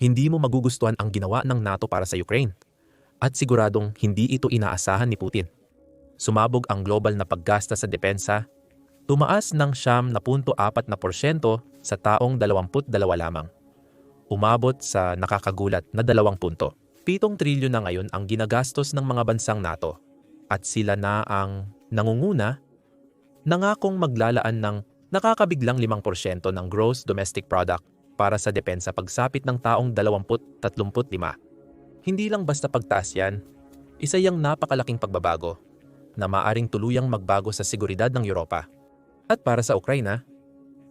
hindi mo magugustuhan ang ginawa ng NATO para sa Ukraine. At siguradong hindi ito inaasahan ni Putin. Sumabog ang global na paggasta sa depensa, tumaas ng siyam na punto apat na porsyento sa taong 22 lamang. Umabot sa nakakagulat na 2 punto. 7 trilyon na ngayon ang ginagastos ng mga bansang NATO at sila na ang nangunguna nangakong maglalaan ng nakakabiglang 5% ng gross domestic product para sa depensa pagsapit ng taong 20-35. Hindi lang basta pagtaas yan, isa yung napakalaking pagbabago na maaring tuluyang magbago sa seguridad ng Europa. At para sa Ukraina,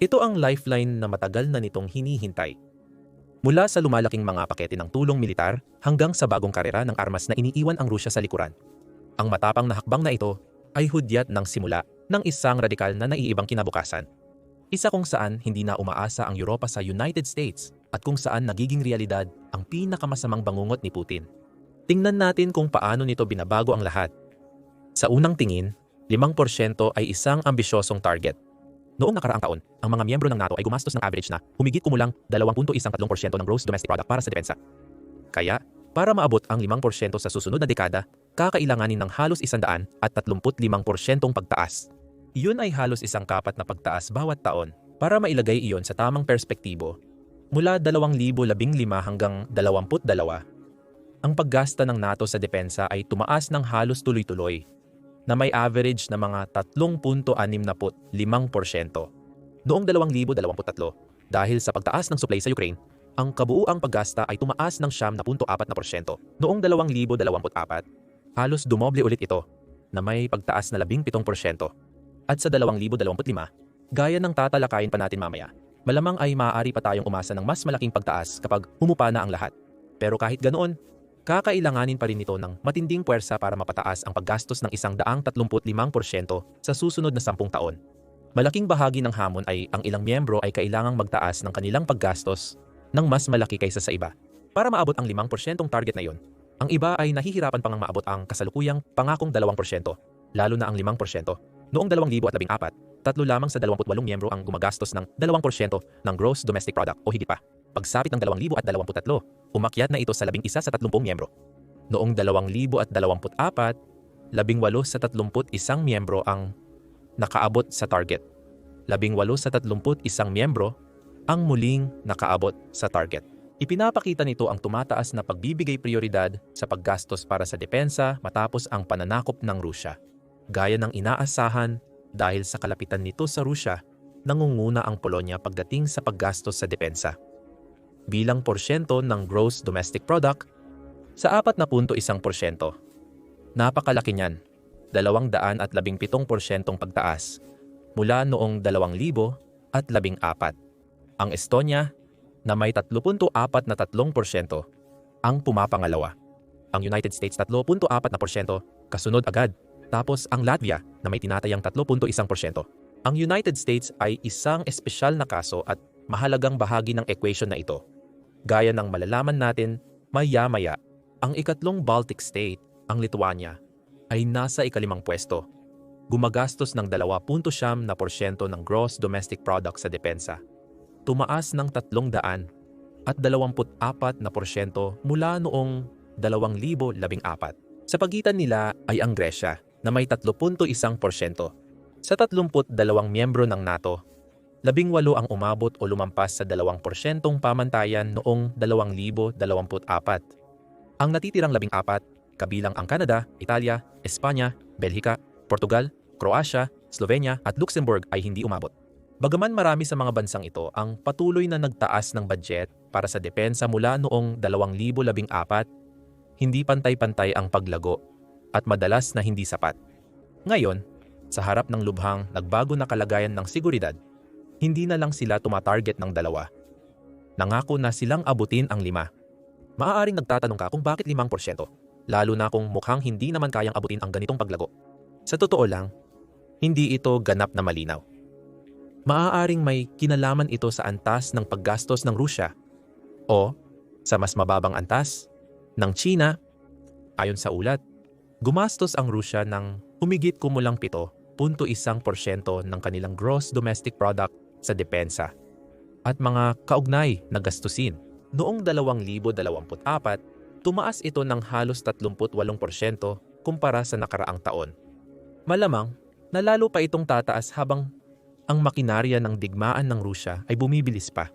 ito ang lifeline na matagal na nitong hinihintay. Mula sa lumalaking mga pakete ng tulong militar hanggang sa bagong karera ng armas na iniiwan ang Rusya sa likuran. Ang matapang na hakbang na ito ay hudyat ng simula ng isang radikal na naiibang kinabukasan. Isa kung saan hindi na umaasa ang Europa sa United States at kung saan nagiging realidad ang pinakamasamang bangungot ni Putin. Tingnan natin kung paano nito binabago ang lahat. Sa unang tingin, 5% ay isang ambisyosong target. Noong nakaraang taon, ang mga miyembro ng NATO ay gumastos ng average na humigit kumulang 2.13% ng gross domestic product para sa depensa. Kaya, para maabot ang 5% sa susunod na dekada, kakailanganin ng halos 135% pagtaas iyon ay halos isang kapat na pagtaas bawat taon para mailagay iyon sa tamang perspektibo. Mula 2015 hanggang 22, ang paggasta ng NATO sa depensa ay tumaas ng halos tuloy-tuloy na may average na mga 3.65%. Noong 2023, dahil sa pagtaas ng supply sa Ukraine, ang kabuuang paggasta ay tumaas ng 7.4%. Noong 2024, halos dumoble ulit ito na may pagtaas na 17%. At sa 2025, gaya ng tatalakayin pa natin mamaya, malamang ay maaari pa tayong umasa ng mas malaking pagtaas kapag humupa na ang lahat. Pero kahit ganoon, kakailanganin pa rin ito ng matinding puwersa para mapataas ang paggastos ng isang daang 35% sa susunod na 10 taon. Malaking bahagi ng hamon ay ang ilang miyembro ay kailangang magtaas ng kanilang paggastos ng mas malaki kaysa sa iba. Para maabot ang 5% target na iyon, ang iba ay nahihirapan pang maabot ang kasalukuyang pangakong 2%, lalo na ang 5%. Noong 2014, tatlo lamang sa 28 miyembro ang gumagastos ng 2% ng gross domestic product o higit pa. Pagsapit ng 2023, umakyat na ito sa 11 sa 30 miyembro. Noong 2024, 18 sa 31 miyembro ang nakaabot sa target. 18 sa 31 miyembro ang muling nakaabot sa target. Ipinapakita nito ang tumataas na pagbibigay prioridad sa paggastos para sa depensa matapos ang pananakop ng Rusya. Gaya ng inaasahan dahil sa kalapitan nito sa Rusya, nangunguna ang Polonya pagdating sa paggastos sa depensa. Bilang porsyento ng gross domestic product sa 4.1%. Napakalaki niyan, 217% pagtaas mula noong 2014. Ang Estonia na may 3.4 na 3% ang pumapangalawa. Ang United States 3.4 na porsyento kasunod agad tapos ang Latvia na may tinatayang 3.1%. Ang United States ay isang espesyal na kaso at mahalagang bahagi ng equation na ito. Gaya ng malalaman natin, maya-maya, ang ikatlong Baltic state, ang Lithuania, ay nasa ikalimang pwesto. Gumagastos ng 2.7% ng gross domestic product sa depensa. Tumaas ng 300 at 24% na porsyento mula noong 2014. Sa pagitan nila ay ang Gresya na may 3.1%. Sa 32 miyembro ng NATO, 18 ang umabot o lumampas sa 2% pamantayan noong 2024. Ang natitirang 14, kabilang ang Canada, Italia, Espanya, Belhika, Portugal, Croatia, Slovenia at Luxembourg ay hindi umabot. Bagaman marami sa mga bansang ito ang patuloy na nagtaas ng budget para sa depensa mula noong 2014, hindi pantay-pantay ang paglago at madalas na hindi sapat. Ngayon, sa harap ng lubhang nagbago na kalagayan ng seguridad, hindi na lang sila tumatarget ng dalawa. Nangako na silang abutin ang lima. Maaaring nagtatanong ka kung bakit 5%, lalo na kung mukhang hindi naman kayang abutin ang ganitong paglago. Sa totoo lang, hindi ito ganap na malinaw. Maaaring may kinalaman ito sa antas ng paggastos ng Rusya o sa mas mababang antas ng China ayon sa ulat Gumastos ang Rusya ng humigit kumulang 7.1% ng kanilang gross domestic product sa depensa at mga kaugnay na gastusin. Noong 2024, tumaas ito ng halos 38% kumpara sa nakaraang taon. Malamang, nalalo pa itong tataas habang ang makinarya ng digmaan ng Rusya ay bumibilis pa.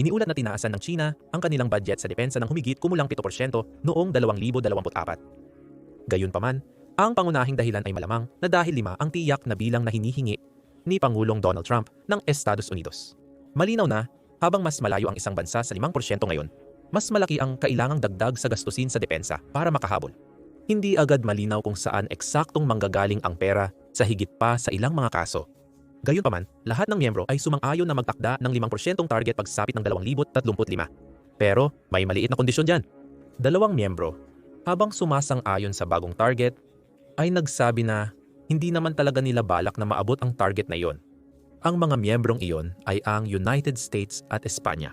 Iniulat na tinaasan ng China ang kanilang budget sa depensa ng humigit kumulang 7% noong 2024. Gayunpaman, ang pangunahing dahilan ay malamang na dahil lima ang tiyak na bilang na hinihingi ni Pangulong Donald Trump ng Estados Unidos. Malinaw na, habang mas malayo ang isang bansa sa 5% ngayon, mas malaki ang kailangang dagdag sa gastusin sa depensa para makahabol. Hindi agad malinaw kung saan eksaktong manggagaling ang pera sa higit pa sa ilang mga kaso. Gayunpaman, lahat ng miyembro ay sumang-ayon na magtakda ng 5% target pagsapit ng 2035. Pero may maliit na kondisyon dyan. Dalawang miyembro, habang sumasang-ayon sa bagong target, ay nagsabi na hindi naman talaga nila balak na maabot ang target na iyon. Ang mga miyembrong iyon ay ang United States at Espanya.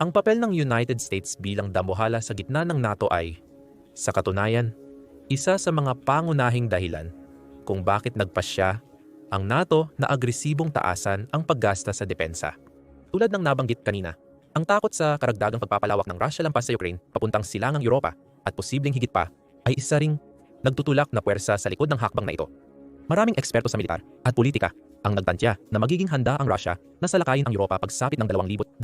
Ang papel ng United States bilang damuhala sa gitna ng NATO ay, sa katunayan, isa sa mga pangunahing dahilan kung bakit nagpasya ang NATO na agresibong taasan ang paggasta sa depensa. Tulad ng nabanggit kanina, ang takot sa karagdagang pagpapalawak ng Russia lampas sa Ukraine papuntang silangang Europa at posibleng higit pa ay isa ring nagtutulak na puwersa sa likod ng hakbang na ito. Maraming eksperto sa militar at politika ang nagtantya na magiging handa ang Russia na salakayin ang Europa pagsapit ng 2029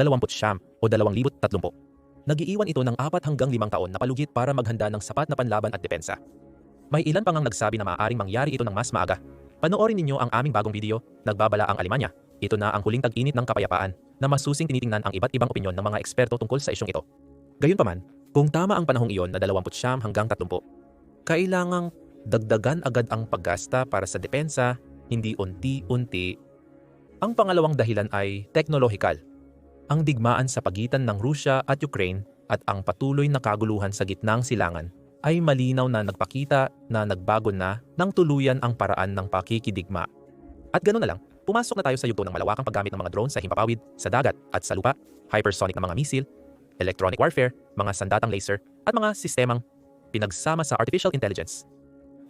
o 2030. Nagiiwan ito ng 4 hanggang 5 taon na palugit para maghanda ng sapat na panlaban at depensa. May ilan pang ang nagsabi na maaaring mangyari ito ng mas maaga Panoorin ninyo ang aming bagong video, Nagbabala ang Alemanya. Ito na ang huling tag-init ng kapayapaan na masusing tinitingnan ang iba't ibang opinyon ng mga eksperto tungkol sa isyong ito. Gayunpaman, kung tama ang panahong iyon na 20 hanggang 30, kailangang dagdagan agad ang paggasta para sa depensa, hindi unti-unti. Ang pangalawang dahilan ay teknolohikal. Ang digmaan sa pagitan ng Rusya at Ukraine at ang patuloy na kaguluhan sa gitnang silangan ay malinaw na nagpakita na nagbago na ng tuluyan ang paraan ng pakikidigma. At ganoon na lang, pumasok na tayo sa yugto ng malawakang paggamit ng mga drone sa himpapawid, sa dagat at sa lupa, hypersonic na mga misil, electronic warfare, mga sandatang laser, at mga sistemang pinagsama sa artificial intelligence.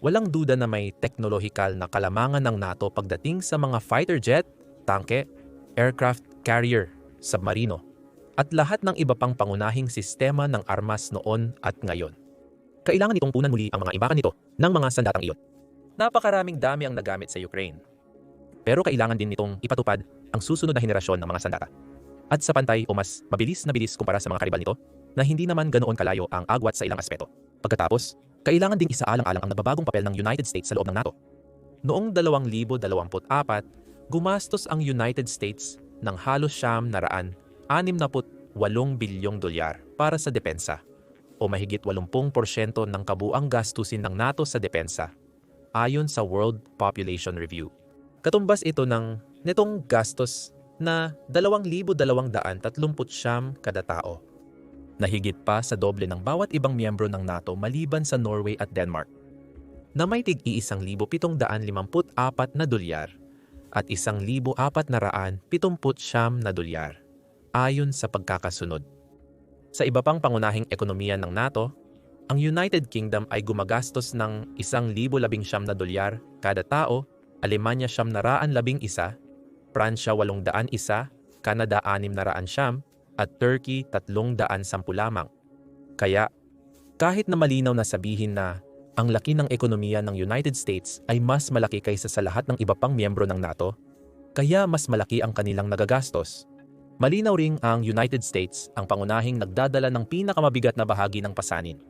Walang duda na may teknolohikal na kalamangan ng NATO pagdating sa mga fighter jet, tanke, aircraft carrier, submarino, at lahat ng iba pang pangunahing sistema ng armas noon at ngayon kailangan nitong punan muli ang mga imbakan nito ng mga sandatang iyon. Napakaraming dami ang nagamit sa Ukraine. Pero kailangan din nitong ipatupad ang susunod na henerasyon ng mga sandata. At sa pantay o mas mabilis na bilis kumpara sa mga karibal nito na hindi naman ganoon kalayo ang agwat sa ilang aspeto. Pagkatapos, kailangan ding isaalang-alang ang nababagong papel ng United States sa loob ng NATO. Noong 2024, gumastos ang United States ng halos siyam na raan 68 bilyong dolyar para sa depensa o mahigit 80% ng kabuang gastusin ng NATO sa depensa, ayon sa World Population Review. Katumbas ito ng netong gastos na 2,239 kada tao, na higit pa sa doble ng bawat ibang miyembro ng NATO maliban sa Norway at Denmark, na may tig-iisang libo pitong daan limamput apat na dolyar at isang libo apat na raan pitumput siyam na dolyar, ayon sa pagkakasunod. Sa iba pang pangunahing ekonomiya ng NATO, ang United Kingdom ay gumagastos ng 1,019 na dolyar kada tao, Alemanya siyam na raan labing isa, Pransya walong daan isa, Canada anim na raan siyam, at Turkey tatlong daan sampu lamang. Kaya, kahit na malinaw na sabihin na ang laki ng ekonomiya ng United States ay mas malaki kaysa sa lahat ng iba pang miyembro ng NATO, kaya mas malaki ang kanilang nagagastos. Malinaw ring ang United States ang pangunahing nagdadala ng pinakamabigat na bahagi ng pasanin.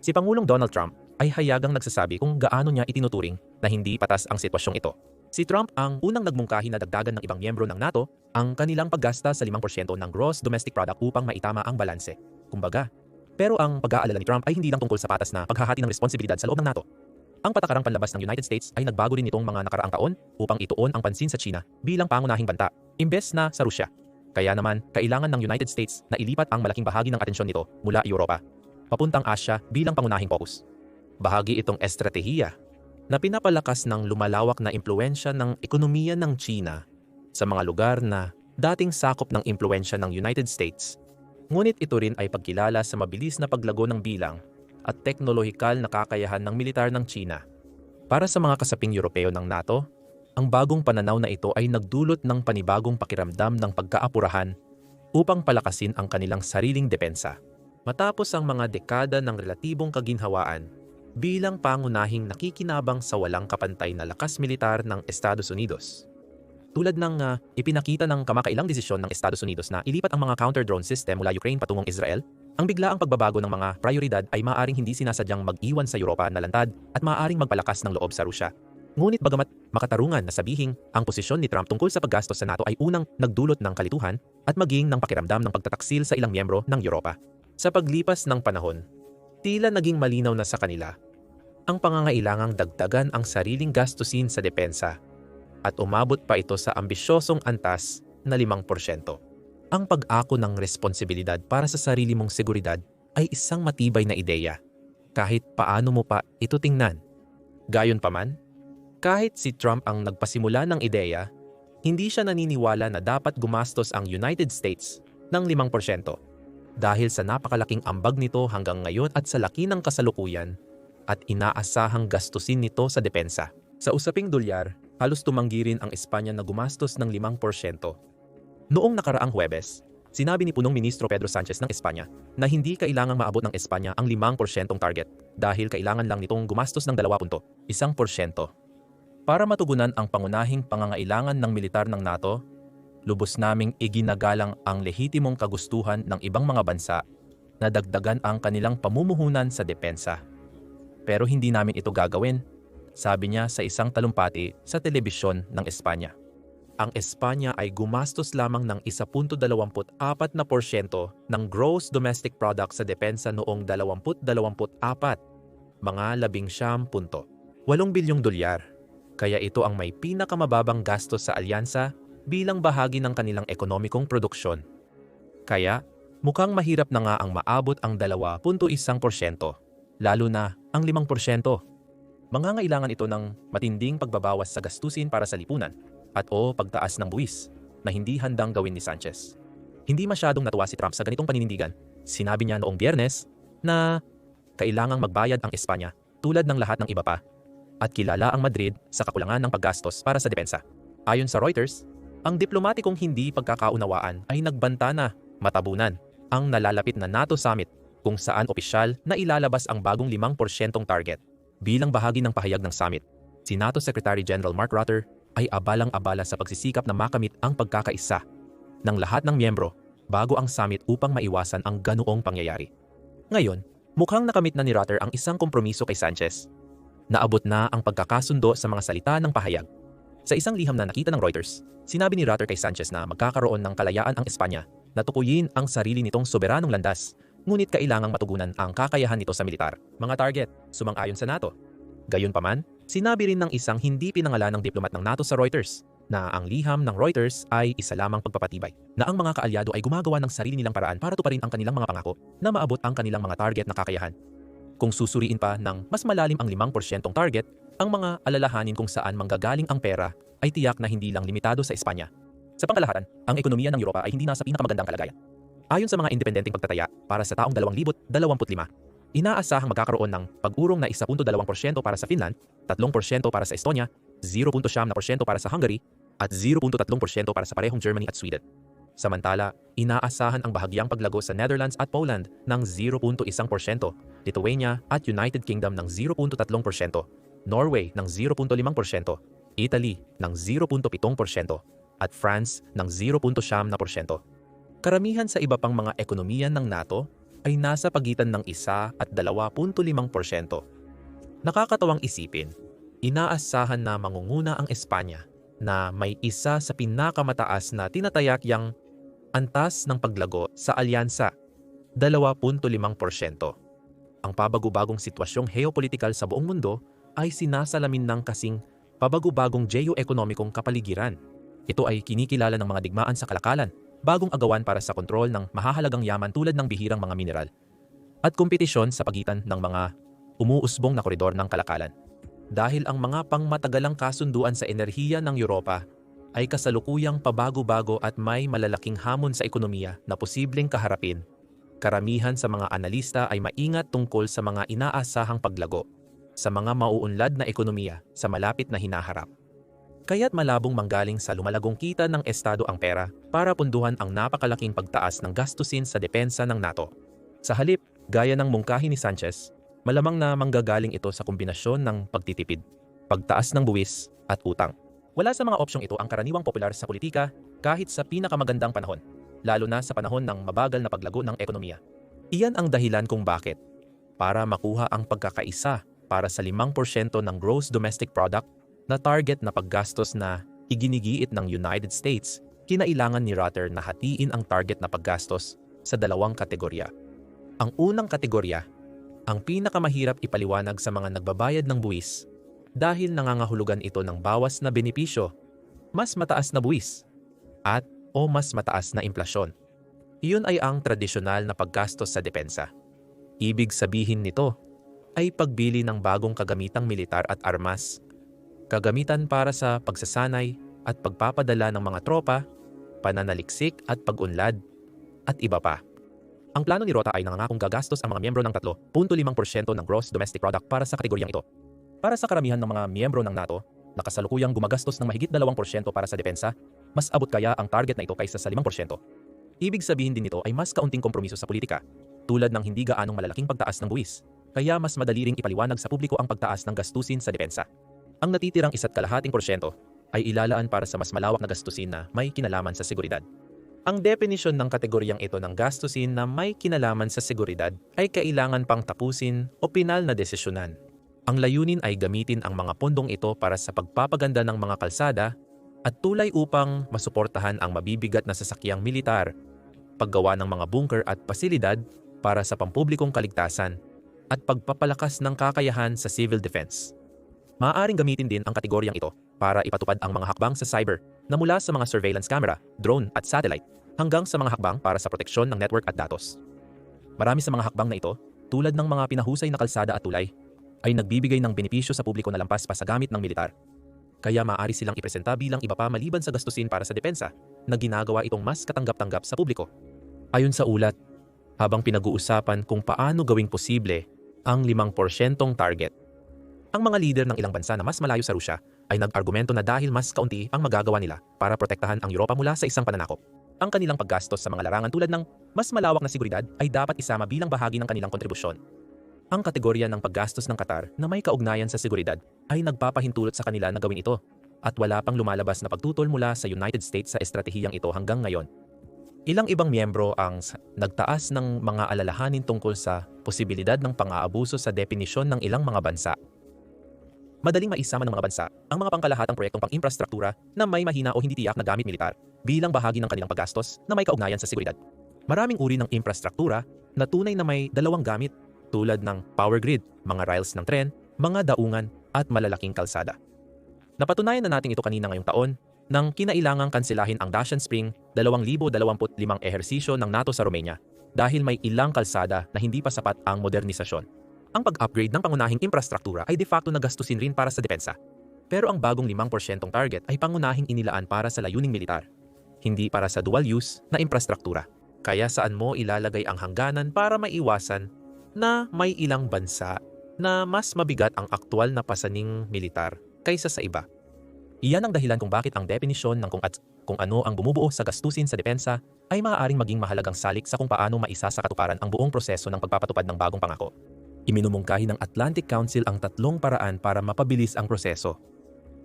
Si Pangulong Donald Trump ay hayagang nagsasabi kung gaano niya itinuturing na hindi patas ang sitwasyong ito. Si Trump ang unang nagmungkahi na dagdagan ng ibang miyembro ng NATO ang kanilang paggasta sa 5% ng gross domestic product upang maitama ang balanse. Kumbaga, pero ang pag-aalala ni Trump ay hindi lang tungkol sa patas na paghahati ng responsibilidad sa loob ng NATO. Ang patakarang panlabas ng United States ay nagbago rin nitong mga nakaraang taon upang ituon ang pansin sa China bilang pangunahing banta, imbes na sa Rusya. Kaya naman, kailangan ng United States na ilipat ang malaking bahagi ng atensyon nito mula Europa, papuntang Asya bilang pangunahing focus. Bahagi itong estratehiya na pinapalakas ng lumalawak na impluensya ng ekonomiya ng China sa mga lugar na dating sakop ng impluensya ng United States. Ngunit ito rin ay pagkilala sa mabilis na paglago ng bilang at teknolohikal na kakayahan ng militar ng China. Para sa mga kasaping Europeo ng NATO, ang bagong pananaw na ito ay nagdulot ng panibagong pakiramdam ng pagkaapurahan upang palakasin ang kanilang sariling depensa. Matapos ang mga dekada ng relatibong kaginhawaan, bilang pangunahing nakikinabang sa walang kapantay na lakas militar ng Estados Unidos. Tulad ng uh, ipinakita ng kamakailang desisyon ng Estados Unidos na ilipat ang mga counter-drone system mula Ukraine patungong Israel, ang biglaang pagbabago ng mga prioridad ay maaaring hindi sinasadyang mag-iwan sa Europa na lantad at maaaring magpalakas ng loob sa Rusya. Ngunit bagamat makatarungan na sabihing ang posisyon ni Trump tungkol sa paggastos sa NATO ay unang nagdulot ng kalituhan at maging ng pakiramdam ng pagtataksil sa ilang miyembro ng Europa. Sa paglipas ng panahon, tila naging malinaw na sa kanila ang pangangailangang dagdagan ang sariling gastusin sa depensa at umabot pa ito sa ambisyosong antas na 5%. Ang pag-ako ng responsibilidad para sa sarili mong seguridad ay isang matibay na ideya, kahit paano mo pa ito tingnan. Gayon pa man, kahit si Trump ang nagpasimula ng ideya, hindi siya naniniwala na dapat gumastos ang United States ng 5% dahil sa napakalaking ambag nito hanggang ngayon at sa laki ng kasalukuyan at inaasahang gastusin nito sa depensa. Sa usaping dolyar, halos tumanggi rin ang Espanya na gumastos ng 5%. Noong nakaraang Huwebes, sinabi ni punong ministro Pedro Sanchez ng Espanya na hindi kailangang maabot ng Espanya ang 5% target dahil kailangan lang nitong gumastos ng 2.1%. Para matugunan ang pangunahing pangangailangan ng militar ng NATO, lubos naming iginagalang ang lehitimong kagustuhan ng ibang mga bansa na dagdagan ang kanilang pamumuhunan sa depensa. Pero hindi namin ito gagawin, sabi niya sa isang talumpati sa telebisyon ng Espanya. Ang Espanya ay gumastos lamang ng 1.24% ng gross domestic product sa depensa noong 2024, mga 11.8 bilyong dolyar. Kaya ito ang may pinakamababang gastos sa alyansa bilang bahagi ng kanilang ekonomikong produksyon. Kaya, mukhang mahirap na nga ang maabot ang 2.1%, lalo na ang 5%. Mangangailangan ito ng matinding pagbabawas sa gastusin para sa lipunan at o pagtaas ng buwis na hindi handang gawin ni Sanchez. Hindi masyadong natuwa si Trump sa ganitong paninindigan. Sinabi niya noong biyernes na kailangang magbayad ang Espanya tulad ng lahat ng iba pa at kilala ang Madrid sa kakulangan ng paggastos para sa depensa. Ayon sa Reuters, ang diplomatikong hindi pagkakaunawaan ay nagbanta na matabunan ang nalalapit na NATO summit kung saan opisyal na ilalabas ang bagong 5% target. Bilang bahagi ng pahayag ng summit, si NATO Secretary General Mark Rutter ay abalang-abala sa pagsisikap na makamit ang pagkakaisa ng lahat ng miyembro bago ang summit upang maiwasan ang ganoong pangyayari. Ngayon, mukhang nakamit na ni Rutter ang isang kompromiso kay Sanchez. Naabot na ang pagkakasundo sa mga salita ng pahayag. Sa isang liham na nakita ng Reuters, sinabi ni Rutter kay Sanchez na magkakaroon ng kalayaan ang Espanya na tukuyin ang sarili nitong soberanong landas ngunit kailangang matugunan ang kakayahan nito sa militar. Mga target, sumang-ayon sa NATO. Gayunpaman, sinabi rin ng isang hindi pinangalan ng diplomat ng NATO sa Reuters na ang liham ng Reuters ay isa lamang pagpapatibay na ang mga kaalyado ay gumagawa ng sarili nilang paraan para tuparin ang kanilang mga pangako na maabot ang kanilang mga target na kakayahan. Kung susuriin pa ng mas malalim ang 5% target, ang mga alalahanin kung saan manggagaling ang pera ay tiyak na hindi lang limitado sa Espanya. Sa pangkalahatan, ang ekonomiya ng Europa ay hindi nasa pinakamagandang kalagayan. Ayon sa mga independenteng pagtataya para sa taong 2025, inaasahang magkakaroon ng pag-urong na 1.2% para sa Finland, 3% para sa Estonia, 0.7% para sa Hungary, at 0.3% para sa parehong Germany at Sweden. Samantala, inaasahan ang bahagyang paglago sa Netherlands at Poland ng 0.1%, Lithuania at United Kingdom ng 0.3%, Norway ng 0.5%, Italy ng 0.7%, at France ng 0.7%. Karamihan sa iba pang mga ekonomiya ng NATO ay nasa pagitan ng 1 at 2.5%. Nakakatawang isipin, inaasahan na mangunguna ang Espanya na may isa sa pinakamataas na tinatayak antas ng paglago sa alyansa, 2.5%. Ang pabago-bagong sitwasyong geopolitikal sa buong mundo ay sinasalamin ng kasing pabago-bagong geo-ekonomikong kapaligiran. Ito ay kinikilala ng mga digmaan sa kalakalan bagong agawan para sa kontrol ng mahahalagang yaman tulad ng bihirang mga mineral, at kompetisyon sa pagitan ng mga umuusbong na koridor ng kalakalan. Dahil ang mga pangmatagalang kasunduan sa enerhiya ng Europa ay kasalukuyang pabago-bago at may malalaking hamon sa ekonomiya na posibleng kaharapin, karamihan sa mga analista ay maingat tungkol sa mga inaasahang paglago sa mga mauunlad na ekonomiya sa malapit na hinaharap. Kaya't malabong manggaling sa lumalagong kita ng Estado ang pera para punduhan ang napakalaking pagtaas ng gastusin sa depensa ng NATO. Sa halip, gaya ng mungkahi ni Sanchez, malamang na manggagaling ito sa kombinasyon ng pagtitipid, pagtaas ng buwis at utang. Wala sa mga opsyong ito ang karaniwang popular sa politika kahit sa pinakamagandang panahon, lalo na sa panahon ng mabagal na paglago ng ekonomiya. Iyan ang dahilan kung bakit. Para makuha ang pagkakaisa para sa 5% ng gross domestic product na target na paggastos na iginigiit ng United States, kinailangan ni Rutter na hatiin ang target na paggastos sa dalawang kategorya. Ang unang kategorya, ang pinakamahirap ipaliwanag sa mga nagbabayad ng buwis dahil nangangahulugan ito ng bawas na benepisyo, mas mataas na buwis, at o mas mataas na implasyon. Iyon ay ang tradisyonal na paggastos sa depensa. Ibig sabihin nito ay pagbili ng bagong kagamitang militar at armas kagamitan para sa pagsasanay at pagpapadala ng mga tropa, pananaliksik at pag-unlad, at iba pa. Ang plano ni Rota ay nangangakong gagastos ang mga miyembro ng 3.5% ng gross domestic product para sa kategoryang ito. Para sa karamihan ng mga miyembro ng NATO, na kasalukuyang gumagastos ng mahigit 2% para sa depensa, mas abot kaya ang target na ito kaysa sa 5%. Ibig sabihin din nito ay mas kaunting kompromiso sa politika, tulad ng hindi gaanong malalaking pagtaas ng buwis, kaya mas madali ipaliwanag sa publiko ang pagtaas ng gastusin sa depensa. Ang natitirang isa't kalahating porsyento ay ilalaan para sa mas malawak na gastusin na may kinalaman sa seguridad. Ang definisyon ng kategoryang ito ng gastusin na may kinalaman sa seguridad ay kailangan pang tapusin o pinal na desisyonan. Ang layunin ay gamitin ang mga pondong ito para sa pagpapaganda ng mga kalsada at tulay upang masuportahan ang mabibigat na sasakyang militar, paggawa ng mga bunker at pasilidad para sa pampublikong kaligtasan, at pagpapalakas ng kakayahan sa civil defense. Maaaring gamitin din ang kategoryang ito para ipatupad ang mga hakbang sa cyber na mula sa mga surveillance camera, drone at satellite hanggang sa mga hakbang para sa proteksyon ng network at datos. Marami sa mga hakbang na ito, tulad ng mga pinahusay na kalsada at tulay, ay nagbibigay ng benepisyo sa publiko na lampas pa sa gamit ng militar. Kaya maaari silang ipresenta bilang iba pa maliban sa gastusin para sa depensa na ginagawa itong mas katanggap-tanggap sa publiko. Ayon sa ulat, habang pinag-uusapan kung paano gawing posible ang 5% target ang mga leader ng ilang bansa na mas malayo sa Rusya ay nag-argumento na dahil mas kaunti ang magagawa nila para protektahan ang Europa mula sa isang pananakop. Ang kanilang paggastos sa mga larangan tulad ng mas malawak na seguridad ay dapat isama bilang bahagi ng kanilang kontribusyon. Ang kategorya ng paggastos ng Qatar na may kaugnayan sa seguridad ay nagpapahintulot sa kanila na gawin ito at wala pang lumalabas na pagtutol mula sa United States sa estratehiyang ito hanggang ngayon. Ilang ibang miyembro ang nagtaas ng mga alalahanin tungkol sa posibilidad ng pang-aabuso sa definisyon ng ilang mga bansa madaling maisama ng mga bansa ang mga pangkalahatang proyektong pang-infrastruktura na may mahina o hindi tiyak na gamit militar bilang bahagi ng kanilang paggastos na may kaugnayan sa seguridad. Maraming uri ng infrastruktura na tunay na may dalawang gamit tulad ng power grid, mga rails ng tren, mga daungan at malalaking kalsada. Napatunayan na natin ito kanina ngayong taon nang kinailangang kansilahin ang Dacian Spring 2025 ehersisyo ng NATO sa Romania dahil may ilang kalsada na hindi pa sapat ang modernisasyon ang pag-upgrade ng pangunahing infrastruktura ay de facto nagastusin rin para sa depensa. Pero ang bagong 5% target ay pangunahing inilaan para sa layuning militar, hindi para sa dual-use na infrastruktura. Kaya saan mo ilalagay ang hangganan para maiwasan na may ilang bansa na mas mabigat ang aktwal na pasaning militar kaysa sa iba. Iyan ang dahilan kung bakit ang definisyon ng kung at kung ano ang bumubuo sa gastusin sa depensa ay maaaring maging mahalagang salik sa kung paano maisa sa katuparan ang buong proseso ng pagpapatupad ng bagong pangako. Iminumungkahi ng Atlantic Council ang tatlong paraan para mapabilis ang proseso.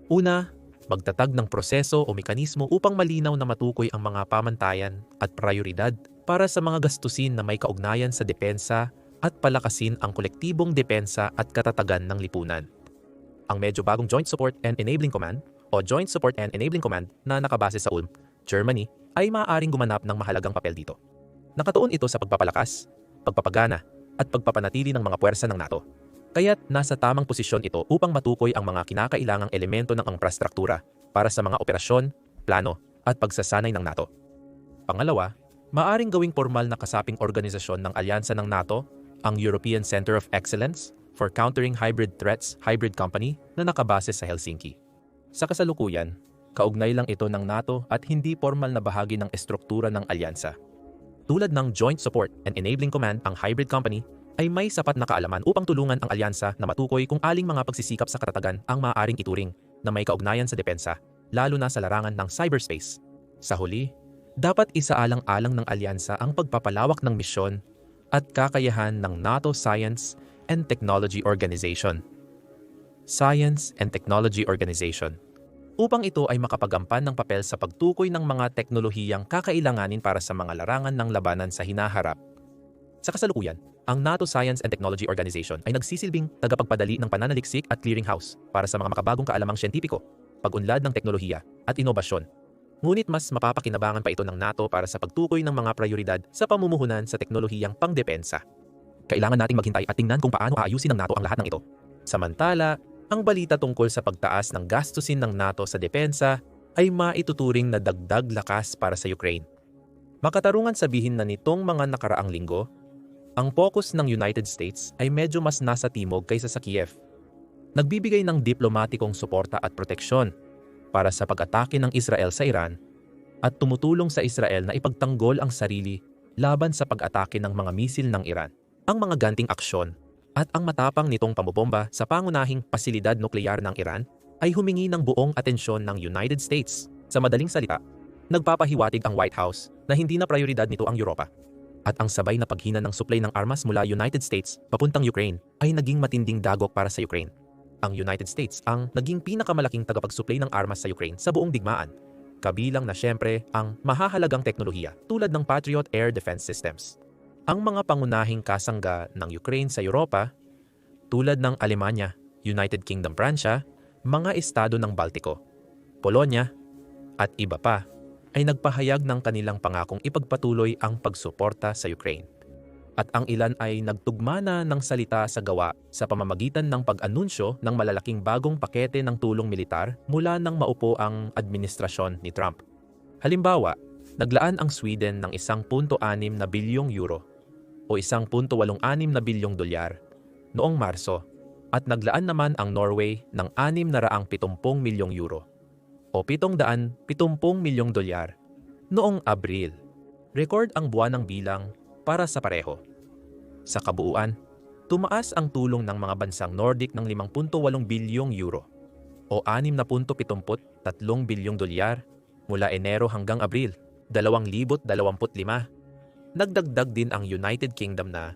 Una, magtatag ng proseso o mekanismo upang malinaw na matukoy ang mga pamantayan at prioridad para sa mga gastusin na may kaugnayan sa depensa at palakasin ang kolektibong depensa at katatagan ng lipunan. Ang medyo bagong Joint Support and Enabling Command o Joint Support and Enabling Command na nakabase sa Ulm, Germany, ay maaaring gumanap ng mahalagang papel dito. Nakatuon ito sa pagpapalakas, pagpapagana at pagpapanatili ng mga puwersa ng NATO. Kaya't nasa tamang posisyon ito upang matukoy ang mga kinakailangang elemento ng infrastruktura para sa mga operasyon, plano at pagsasanay ng NATO. Pangalawa, maaring gawing formal na kasaping organisasyon ng alyansa ng NATO ang European Center of Excellence for Countering Hybrid Threats Hybrid Company na nakabase sa Helsinki. Sa kasalukuyan, kaugnay lang ito ng NATO at hindi formal na bahagi ng estruktura ng alyansa. Tulad ng Joint Support and Enabling Command, ang hybrid company ay may sapat na kaalaman upang tulungan ang alyansa na matukoy kung aling mga pagsisikap sa katatagan ang maaaring ituring na may kaugnayan sa depensa lalo na sa larangan ng cyberspace. Sa huli, dapat isaalang-alang ng alyansa ang pagpapalawak ng misyon at kakayahan ng NATO Science and Technology Organization. Science and Technology Organization upang ito ay makapagampan ng papel sa pagtukoy ng mga teknolohiyang kakailanganin para sa mga larangan ng labanan sa hinaharap. Sa kasalukuyan, ang NATO Science and Technology Organization ay nagsisilbing tagapagpadali ng pananaliksik at clearinghouse para sa mga makabagong kaalamang siyentipiko, pag-unlad ng teknolohiya at inobasyon. Ngunit mas mapapakinabangan pa ito ng NATO para sa pagtukoy ng mga prioridad sa pamumuhunan sa teknolohiyang pangdepensa. Kailangan nating maghintay at tingnan kung paano aayusin ng NATO ang lahat ng ito. Samantala, ang balita tungkol sa pagtaas ng gastusin ng NATO sa depensa ay maituturing na dagdag lakas para sa Ukraine. Makatarungan sabihin na nitong mga nakaraang linggo, ang focus ng United States ay medyo mas nasa timog kaysa sa Kiev. Nagbibigay ng diplomatikong suporta at proteksyon para sa pag-atake ng Israel sa Iran at tumutulong sa Israel na ipagtanggol ang sarili laban sa pag-atake ng mga misil ng Iran. Ang mga ganting aksyon at ang matapang nitong pambobomba sa pangunahing pasilidad nuklear ng Iran ay humingi ng buong atensyon ng United States. Sa madaling salita, nagpapahiwatig ang White House na hindi na prioridad nito ang Europa. At ang sabay na paghina ng supply ng armas mula United States papuntang Ukraine ay naging matinding dagok para sa Ukraine. Ang United States ang naging pinakamalaking tagapagsupply ng armas sa Ukraine sa buong digmaan. Kabilang na siyempre ang mahahalagang teknolohiya tulad ng Patriot Air Defense Systems. Ang mga pangunahing kasangga ng Ukraine sa Europa, tulad ng Alemanya, United Kingdom Pransya, mga estado ng Baltiko, Polonya, at iba pa, ay nagpahayag ng kanilang pangakong ipagpatuloy ang pagsuporta sa Ukraine. At ang ilan ay nagtugma na ng salita sa gawa sa pamamagitan ng pag-anunsyo ng malalaking bagong pakete ng tulong militar mula nang maupo ang administrasyon ni Trump. Halimbawa, naglaan ang Sweden ng 1.6 na bilyong euro o 1.86 na bilyong dolyar noong Marso at naglaan naman ang Norway ng 670 milyong euro o 770 milyong dolyar noong Abril. Record ang buwan ng bilang para sa pareho. Sa kabuuan, tumaas ang tulong ng mga bansang Nordic ng 5.8 bilyong euro o 6.73 bilyong dolyar mula Enero hanggang Abril 2025 Nagdagdag din ang United Kingdom na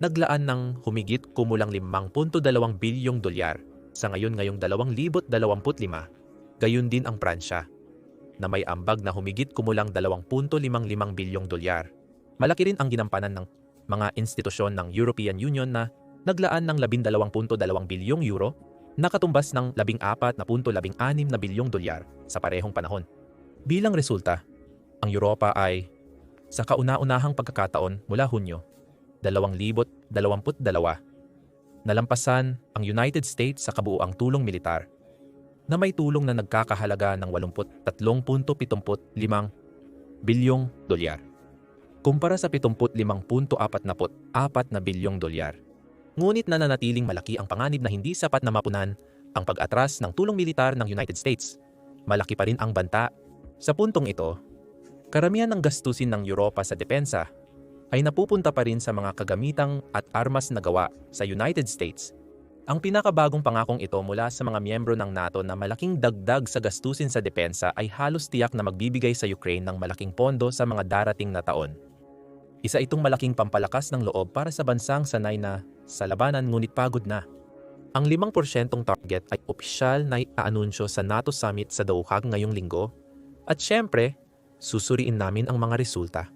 naglaan ng humigit kumulang 5.2 bilyong dolyar sa ngayon ngayong 2025. Gayun din ang Pransya na may ambag na humigit kumulang 2.55 bilyong dolyar. Malaki rin ang ginampanan ng mga institusyon ng European Union na naglaan ng 12.2 bilyong euro na katumbas ng 14.16 na bilyong dolyar sa parehong panahon. Bilang resulta, ang Europa ay sa kauna-unahang pagkakataon mula Hunyo 2022, nalampasan ang United States sa kabuuang tulong militar na may tulong na nagkakahalaga ng 83.75 bilyong dolyar kumpara sa 75.44 na bilyong dolyar. Ngunit nananatiling malaki ang panganib na hindi sapat na mapunan ang pag-atras ng tulong militar ng United States. Malaki pa rin ang banta. Sa puntong ito, Karamihan ng gastusin ng Europa sa depensa ay napupunta pa rin sa mga kagamitang at armas na gawa sa United States. Ang pinakabagong pangakong ito mula sa mga miyembro ng NATO na malaking dagdag sa gastusin sa depensa ay halos tiyak na magbibigay sa Ukraine ng malaking pondo sa mga darating na taon. Isa itong malaking pampalakas ng loob para sa bansang sanay na sa labanan ngunit pagod na. Ang 5% target ay opisyal na iaanunsyo sa NATO Summit sa Doha ngayong linggo at syempre susuriin namin ang mga resulta.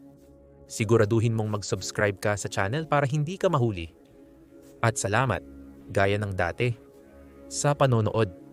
Siguraduhin mong mag-subscribe ka sa channel para hindi ka mahuli. At salamat, gaya ng dati, sa panonood.